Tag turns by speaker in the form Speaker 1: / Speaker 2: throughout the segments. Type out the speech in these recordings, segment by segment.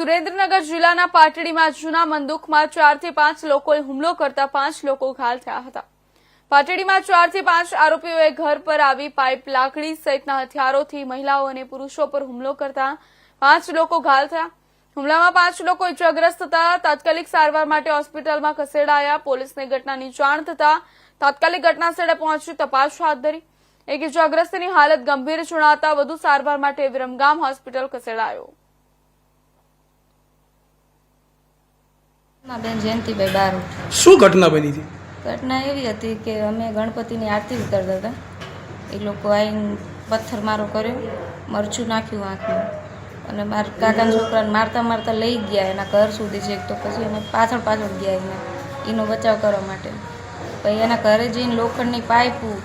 Speaker 1: સુરેન્દ્રનગર જિલ્લાના પાટડીમાં જૂના મંદુકમાં ચારથી પાંચ લોકોએ હુમલો કરતા પાંચ લોકો ઘાયલ થયા હતા. પાટડીમાં ચારથી પાંચ આરોપીઓએ ઘર પર આવી પાઇપ લાકડી સહિતના હથિયારોથી મહિલાઓ અને પુરુષો પર હુમલો કરતા પાંચ લોકો ઘાયલ થયા. હુમલામાં પાંચ લોકો ઇજાગ્રસ્ત થતા તાત્કાલિક સારવાર માટે હોસ્પિટલમાં ખસેડાયા. પોલીસને ઘટનાની જાણ થતા તાત્કાલિક ઘટનાસ્થળે પહોંચી તપાસ હાથ ધરી. એક ઇજાગ્રસ્તની હાલત ગંભીર જણાતા વધુ સારવાર માટે વિરમગામ હોસ્પિટલ ખસેડાયો.
Speaker 2: બેન જયંતિભાઈ બાર.
Speaker 3: શું ઘટના બની હતી?
Speaker 2: ઘટના એવી હતી કે અમે ગણપતિની આરતી ઉતારતા હતા. એ લોકો આવીને પથ્થર મારો કર્યો મરચું નાખ્યું આંખમાં. અને મારા કાકાના છોકરાને મારતા મારતા લઈ ગયા એના ઘર સુધી છે તો પછી અમે પાછળ પાછળ ગયા એને એનો બચાવ કરવા માટે. પછી એના ઘરે જઈને લોખંડની પાઇપું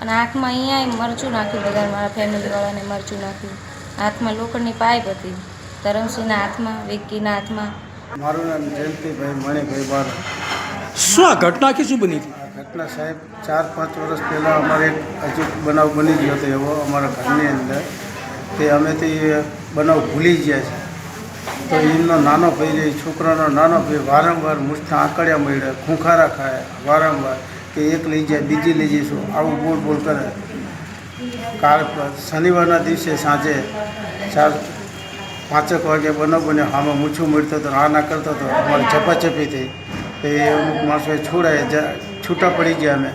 Speaker 2: અને આંખમાં અહીંયા મરચું નાખ્યું બધા મારા ફેમિલીવાળાને મરચું નાખ્યું. હાથમાં લોખંડની પાઇપ હતી. ધરમસિંહના હાથમાં વિક્કીના હાથમાં.
Speaker 4: મારું નામ જયંતિભાઈ મણિભાઈ બાર.
Speaker 3: શું આ ઘટના કે શું બની હતી?
Speaker 4: આ ઘટના સાહેબ ચાર પાંચ વર્ષ પહેલાં અમારે એક હજુ બનાવ બની ગયો હતો એવો અમારા ઘરની અંદર. તે અમે તે બનાવ ભૂલી ગયા છે. તો એમનો નાનો ભાઈ છોકરાનો નાનો ભાઈ વારંવાર મૂર્છા આંકડ્યા મળ્યા ખૂંખારા ખાય વારંવાર કે એક લઈ જાય બીજી લઈ જઈશું આવું બોલ બોલ કરે. કાલ શનિવારના દિવસે સાંજે ચાર પાંચેક વાગે બનો બન્યો આમાં મૂછું મળતો હતો આ ના કરતો હતો અમારી ચપાચપી થઈ. એ અમુક માણસોએ છોડાય છૂટા પડી ગયા અમે.